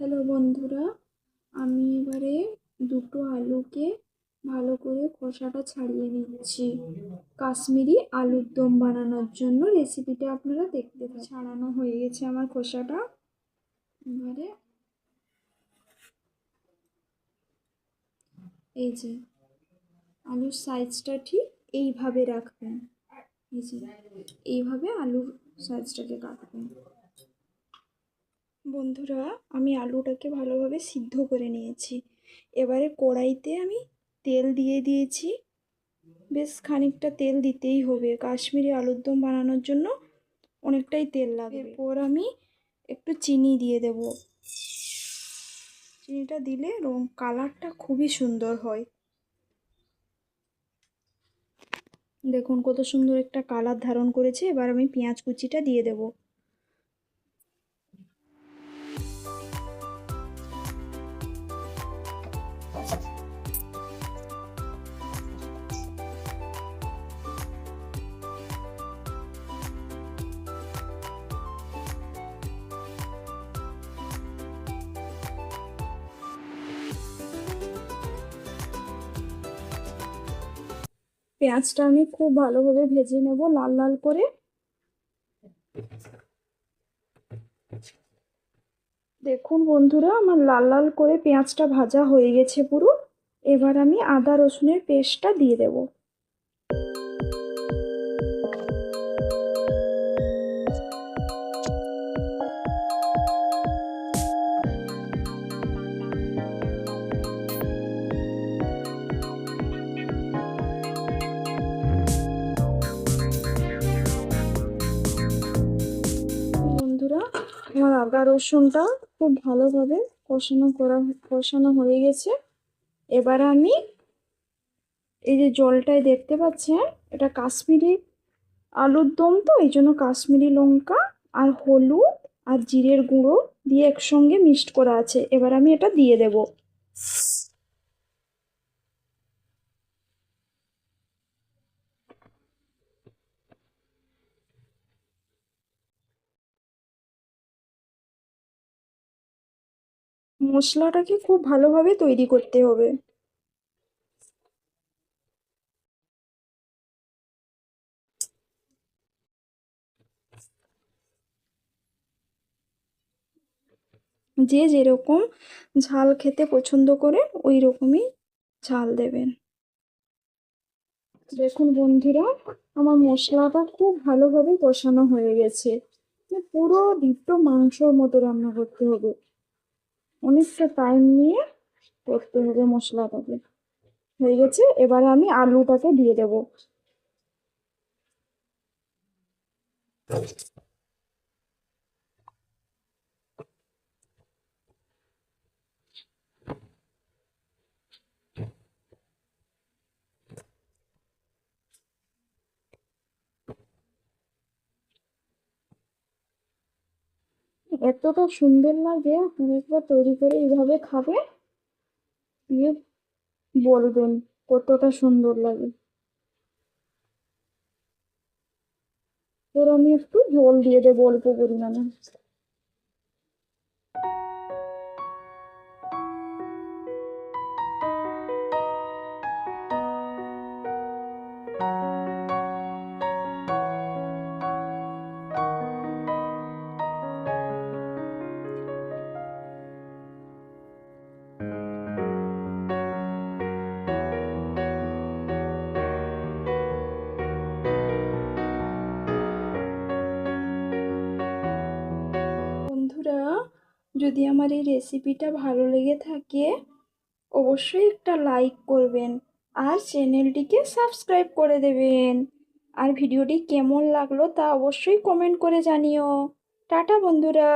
Hello বন্ধুরা, আমি এবারে দুটো আলুকে ভালো করে খোসাটা ছাড়িয়ে নিচ্ছি। কাশ্মীরি আলুর দম বানানোর জন্য রেসিপিটা আপনারা দেখতে ছাড়ানো হয়ে গেছে আমার খোসাটা এবারে এই যে আলুর সাইজটা ঠিক এইভাবে রাখবেন। এই যে এইভাবে আলুর সাইজটাকে কাটবেন। বন্ধুরা, আমি আলুটাকে ভালোভাবে সিদ্ধ করে নিয়েছি। এবারে কড়াইতে আমি তেল দিয়ে দিয়েছি। বেশ খানিকটা তেল দিতেই হবে। কাশ্মীরি আলুর দম বানানোর জন্য অনেকটাই তেল লাগবে। এরপর আমি একটু চিনি দিয়ে দেব। চিনিটা দিলে রং, কালারটা খুবই সুন্দর হয়। দেখুন কত সুন্দর একটা কালার ধারণ করেছে। এবার আমি পেঁয়াজ কুচিটা দিয়ে দেবো। পেঁয়াজটা আমি খুব ভালোভাবে ভেজে নেব লাল লাল করে। দেখুন বন্ধুরা, আমার লাল লাল করে পেঁয়াজটা ভাজা হয়ে গেছে পুরো। এবার আমি আদা রসুনের পেস্টটা দিয়ে দেব। আমার আদা রসুনটা খুব ভালোভাবে কষানো করা কষানো হয়ে গেছে। এবার আমি এই যে জলটাই দেখতে পাচ্ছেন, এটা কাশ্মীরি আলুর দম তো, এই জন্য কাশ্মীরি লঙ্কা আর হলুদ আর জিরের গুঁড়ো দিয়ে একসঙ্গে মিক্সড করা আছে। এবার আমি এটা দিয়ে দেব। মশলাটাকে খুব ভালোভাবে তৈরি করতে হবে। যে যেরকম ঝাল খেতে পছন্দ করে ওই রকমই ঝাল দেবেন। দেখুন বন্ধুরা, আমার মশলাটা খুব ভালোভাবে কষানো হয়ে গেছে। পুরো ডিপটো মাংসর মতো রান্না করতে হবে। অনেকটা টাইম নিয়ে করতে হবে মশলাটাকে হয়ে গেছে এবারে আমি আলুটাকে দিয়ে দেব। এতটা সুন্দর লাগে আপনি একবার তৈরি করে এইভাবে খাবে? বলবেন কতটা সুন্দর লাগে। এবার আমি একটু জল দিয়ে দেবো অল্প পরিমাণে। যদি আমার এই রেসিপিটা ভালো লেগে থাকে, অবশ্যই একটা লাইক করবেন আর চ্যানেলটিকে সাবস্ক্রাইব করে দেবেন। আর ভিডিওটি কেমন লাগল তা অবশ্যই কমেন্ট করে জানিও। টাটা, বন্ধুরা।